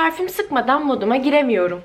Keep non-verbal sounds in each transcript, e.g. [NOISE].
Parfüm sıkmadan moduma giremiyorum.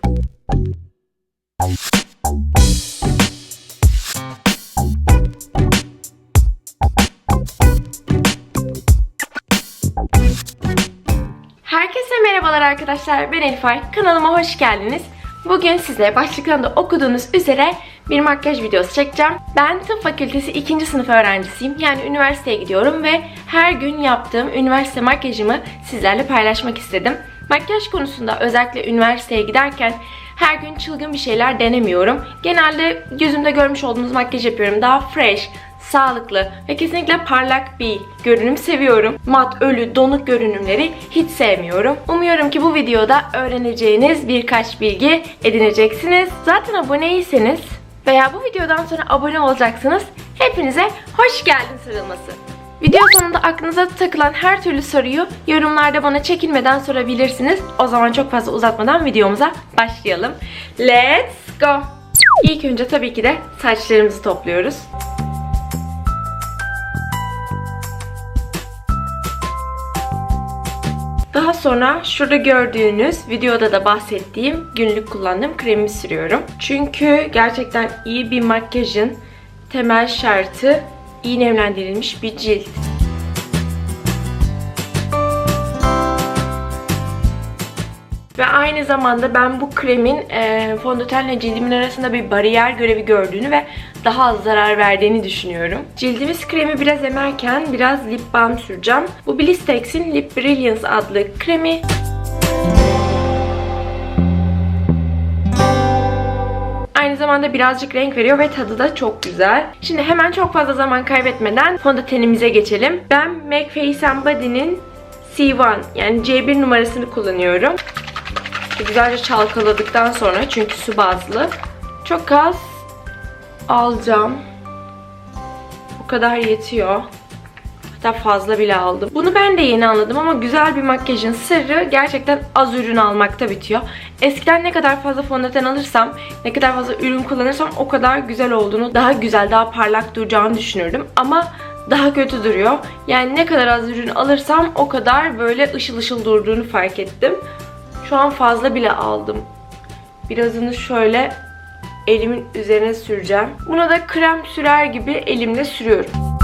Herkese merhabalar arkadaşlar. Ben Elifay. Kanalıma hoş geldiniz. Bugün size başlıktan okuduğunuz üzere bir makyaj videosu çekeceğim. Ben tıp fakültesi 2. sınıf öğrencisiyim. Yani üniversiteye gidiyorum ve her gün yaptığım üniversite makyajımı sizlerle paylaşmak istedim. Makyaj konusunda özellikle üniversiteye giderken her gün çılgın bir şeyler denemiyorum. Genelde yüzümde görmüş olduğunuz makyaj yapıyorum. Daha fresh, sağlıklı ve kesinlikle parlak bir görünüm seviyorum. Mat, ölü, donuk görünümleri hiç sevmiyorum. Umuyorum ki bu videoda öğreneceğiniz birkaç bilgi edineceksiniz. Zaten aboneyseniz veya bu videodan sonra abone olacaksınız. Hepinize hoş geldin sarılması. Video sonunda aklınıza takılan her türlü soruyu yorumlarda bana çekinmeden sorabilirsiniz. O zaman çok fazla uzatmadan videomuza başlayalım. Let's go! İlk önce tabii ki de saçlarımızı topluyoruz. Daha sonra şurada gördüğünüz videoda da bahsettiğim günlük kullandığım kremi sürüyorum. Çünkü gerçekten iyi bir makyajın temel şartı iyi nemlendirilmiş bir cilt. Ve aynı zamanda ben bu kremin e, fondötenle cildimin arasında bir bariyer görevi gördüğünü ve daha az zarar verdiğini düşünüyorum. Cildimiz kremi biraz emerken biraz lip balm süreceğim. Bu Blistex'in Lip Brilliance adlı kremi. Aynı zamanda birazcık renk veriyor ve tadı da çok güzel. Şimdi hemen çok fazla zaman kaybetmeden fondötenimize geçelim. Ben MAC Face and Body'nin C1 yani C1 numarasını kullanıyorum. Güzelce çalkaladıktan sonra çünkü su bazlı. Çok az alacağım. Bu kadar yetiyor. Hatta fazla bile aldım. Bunu ben de yeni anladım ama güzel bir makyajın sırrı gerçekten az ürün almakta bitiyor. Eskiden ne kadar fazla fondöten alırsam, ne kadar fazla ürün kullanırsam o kadar güzel olduğunu, daha güzel, daha parlak duracağını düşünürdüm. Ama daha kötü duruyor. Yani ne kadar az ürün alırsam o kadar böyle ışıl ışıl durduğunu fark ettim. Şu an fazla bile aldım. Birazını şöyle elimin üzerine süreceğim. Buna da krem sürer gibi elimle sürüyorum.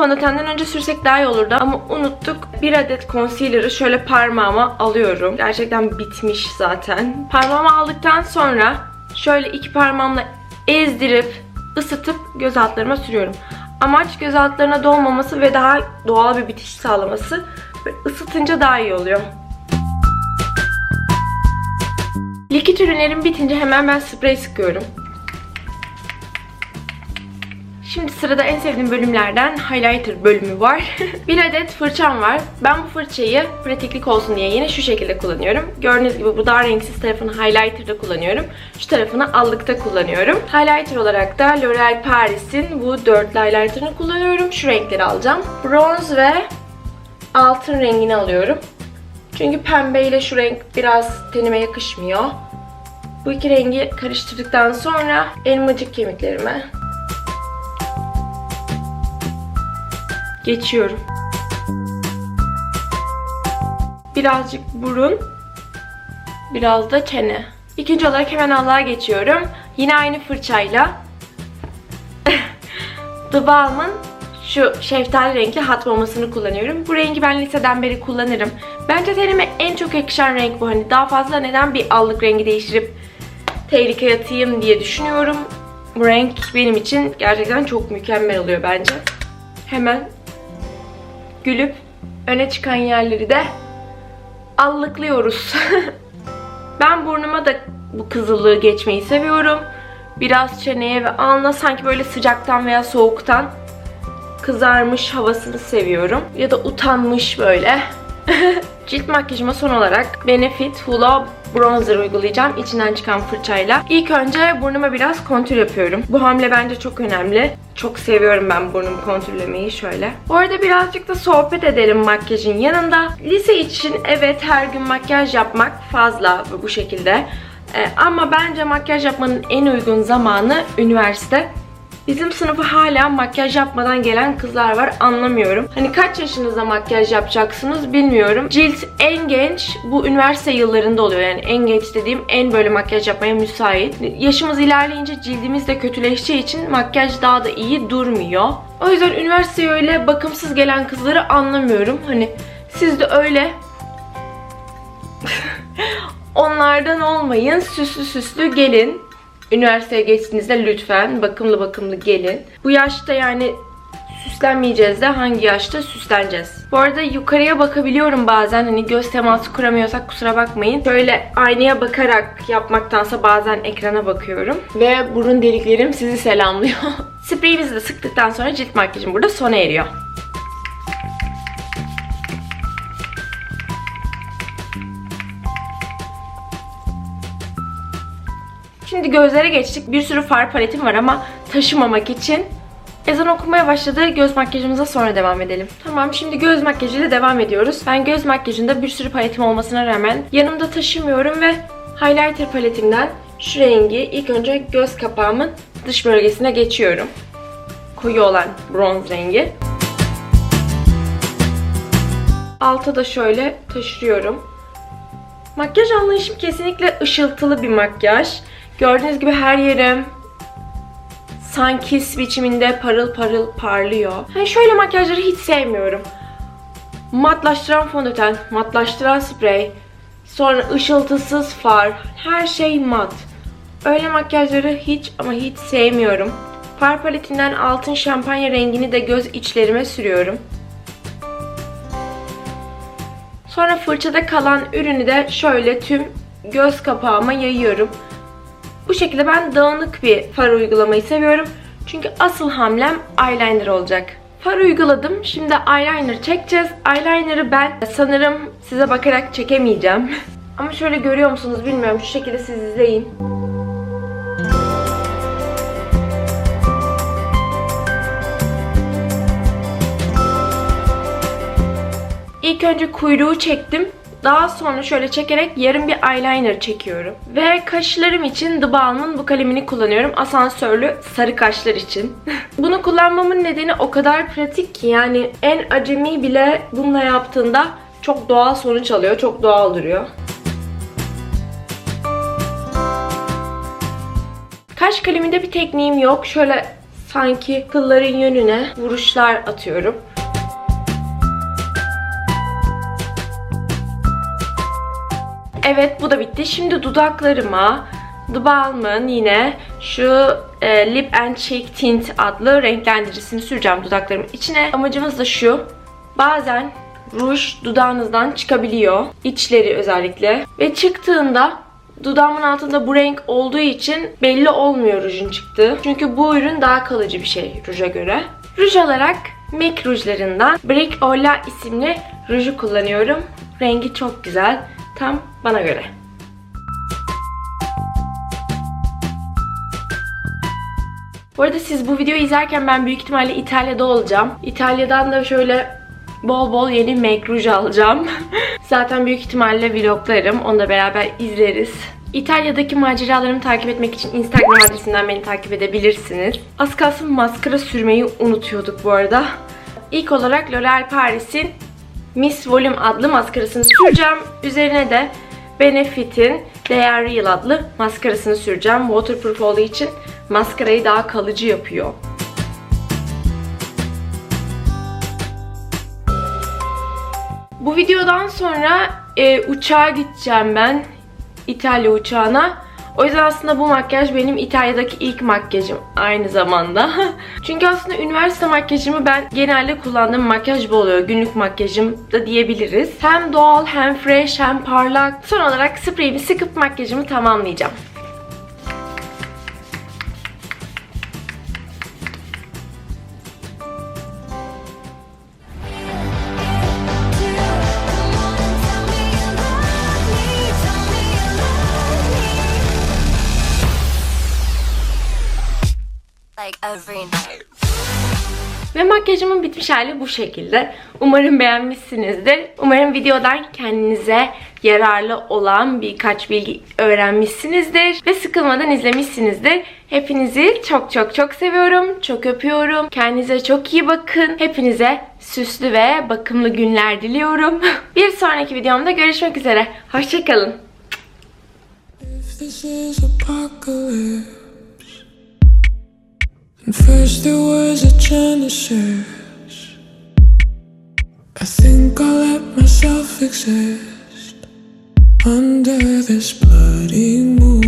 Fondötenden önce sürsek daha iyi olurdu ama unuttuk. Bir adet concealer'ı şöyle parmağıma alıyorum. Gerçekten bitmiş zaten. Parmağıma aldıktan sonra şöyle iki parmağımla ezdirip ısıtıp göz altlarıma sürüyorum. Amaç göz altlarına dolmaması ve daha doğal bir bitiş sağlaması. Ve ısıtınca daha iyi oluyor. Likit ürünlerim bitince hemen ben sprey sıkıyorum. Şimdi sırada en sevdiğim bölümlerden highlighter bölümü var. [LAUGHS] bir adet fırçam var. Ben bu fırçayı pratiklik olsun diye yine şu şekilde kullanıyorum. Gördüğünüz gibi bu daha renksiz tarafını highlighter'da kullanıyorum. Şu tarafını allıkta kullanıyorum. Highlighter olarak da L'Oreal Paris'in bu dörtlü highlighter'ını kullanıyorum. Şu renkleri alacağım. Bronz ve altın rengini alıyorum. Çünkü pembe ile şu renk biraz tenime yakışmıyor. Bu iki rengi karıştırdıktan sonra elmacık kemiklerime geçiyorum. Birazcık burun, biraz da çene. İkinci olarak hemen allığa geçiyorum. Yine aynı fırçayla [LAUGHS] The Balm'ın şu şeftali renkli hat mamasını kullanıyorum. Bu rengi ben liseden beri kullanırım. Bence tenime en çok yakışan renk bu. Hani daha fazla neden bir allık rengi değiştirip tehlikeye atayım diye düşünüyorum. Bu renk benim için gerçekten çok mükemmel oluyor bence. Hemen gülüp öne çıkan yerleri de allıklıyoruz. [LAUGHS] ben burnuma da bu kızıllığı geçmeyi seviyorum. Biraz çeneye ve alnına sanki böyle sıcaktan veya soğuktan kızarmış havasını seviyorum. Ya da utanmış böyle. [LAUGHS] Cilt makyajıma son olarak Benefit Hula Bronzer uygulayacağım içinden çıkan fırçayla. İlk önce burnuma biraz kontür yapıyorum. Bu hamle bence çok önemli. Çok seviyorum ben burnumu kontürlemeyi şöyle. Bu arada birazcık da sohbet edelim makyajın yanında. Lise için evet her gün makyaj yapmak fazla bu şekilde. Ee, ama bence makyaj yapmanın en uygun zamanı üniversite. Bizim sınıfa hala makyaj yapmadan gelen kızlar var anlamıyorum. Hani kaç yaşınızda makyaj yapacaksınız bilmiyorum. Cilt en genç bu üniversite yıllarında oluyor. Yani en genç dediğim en böyle makyaj yapmaya müsait. Yaşımız ilerleyince cildimiz de kötüleşeceği için makyaj daha da iyi durmuyor. O yüzden üniversiteye öyle bakımsız gelen kızları anlamıyorum. Hani siz de öyle [LAUGHS] onlardan olmayın. Süslü süslü gelin. Üniversiteye geçtiğinizde lütfen bakımlı bakımlı gelin. Bu yaşta yani süslenmeyeceğiz de hangi yaşta süsleneceğiz. Bu arada yukarıya bakabiliyorum bazen hani göz teması kuramıyorsak kusura bakmayın. Şöyle aynaya bakarak yapmaktansa bazen ekrana bakıyorum. Ve burun deliklerim sizi selamlıyor. [LAUGHS] Spreyimizi de sıktıktan sonra cilt makyajım burada sona eriyor. Şimdi gözlere geçtik. Bir sürü far paletim var ama taşımamak için ezan okumaya başladı. Göz makyajımıza sonra devam edelim. Tamam şimdi göz makyajıyla devam ediyoruz. Ben göz makyajında bir sürü paletim olmasına rağmen yanımda taşımıyorum ve highlighter paletimden şu rengi ilk önce göz kapağımın dış bölgesine geçiyorum. Koyu olan bronz rengi. Alta da şöyle taşıyorum. Makyaj anlayışım kesinlikle ışıltılı bir makyaj. Gördüğünüz gibi her yerim sanki biçiminde parıl parıl parlıyor. Hani şöyle makyajları hiç sevmiyorum. Matlaştıran fondöten, matlaştıran sprey, sonra ışıltısız far, her şey mat. Öyle makyajları hiç ama hiç sevmiyorum. Far paletinden altın şampanya rengini de göz içlerime sürüyorum. Sonra fırçada kalan ürünü de şöyle tüm göz kapağıma yayıyorum. Bu şekilde ben dağınık bir far uygulamayı seviyorum. Çünkü asıl hamlem eyeliner olacak. Far uyguladım. Şimdi eyeliner çekeceğiz. Eyeliner'ı ben sanırım size bakarak çekemeyeceğim. [LAUGHS] Ama şöyle görüyor musunuz bilmiyorum. Şu şekilde siz izleyin. İlk önce kuyruğu çektim. Daha sonra şöyle çekerek yarım bir eyeliner çekiyorum. Ve kaşlarım için The Balm'ın bu kalemini kullanıyorum. Asansörlü sarı kaşlar için. [LAUGHS] Bunu kullanmamın nedeni o kadar pratik ki yani en acemi bile bununla yaptığında çok doğal sonuç alıyor. Çok doğal duruyor. Kaş kaleminde bir tekniğim yok. Şöyle sanki kılların yönüne vuruşlar atıyorum. Evet bu da bitti. Şimdi dudaklarıma The Balm'ın yine şu e, Lip and Cheek Tint adlı renklendiricisini süreceğim dudaklarımın içine. Amacımız da şu. Bazen ruj dudağınızdan çıkabiliyor. İçleri özellikle. Ve çıktığında dudağımın altında bu renk olduğu için belli olmuyor rujun çıktığı. Çünkü bu ürün daha kalıcı bir şey ruja göre. Ruj olarak MAC rujlarından Brick Ola isimli ruju kullanıyorum. Rengi çok güzel. Tam bana göre. Bu arada siz bu videoyu izlerken ben büyük ihtimalle İtalya'da olacağım. İtalya'dan da şöyle bol bol yeni make rouge alacağım. [LAUGHS] Zaten büyük ihtimalle vloglarım. Onu da beraber izleriz. İtalya'daki maceralarımı takip etmek için Instagram adresinden beni takip edebilirsiniz. Az kalsın maskara sürmeyi unutuyorduk bu arada. İlk olarak L'Oreal Paris'in Miss Volume adlı maskarasını süreceğim. Üzerine de Benefit'in They Real adlı maskarasını süreceğim. Waterproof olduğu için maskarayı daha kalıcı yapıyor. Bu videodan sonra e, uçağa gideceğim ben. İtalya uçağına. O yüzden aslında bu makyaj benim İtalya'daki ilk makyajım aynı zamanda. [LAUGHS] Çünkü aslında üniversite makyajımı ben genelde kullandığım makyaj bu oluyor. Günlük makyajım da diyebiliriz. Hem doğal hem fresh hem parlak. Son olarak spreyimi sıkıp makyajımı tamamlayacağım. Ve makyajımın bitmiş hali bu şekilde. Umarım beğenmişsinizdir. Umarım videodan kendinize yararlı olan birkaç bilgi öğrenmişsinizdir. Ve sıkılmadan izlemişsinizdir. Hepinizi çok çok çok seviyorum. Çok öpüyorum. Kendinize çok iyi bakın. Hepinize süslü ve bakımlı günler diliyorum. [LAUGHS] Bir sonraki videomda görüşmek üzere. Hoşçakalın. If this is apocalypse, first there was a genesis, I think I'll let myself exist under this bloody moon.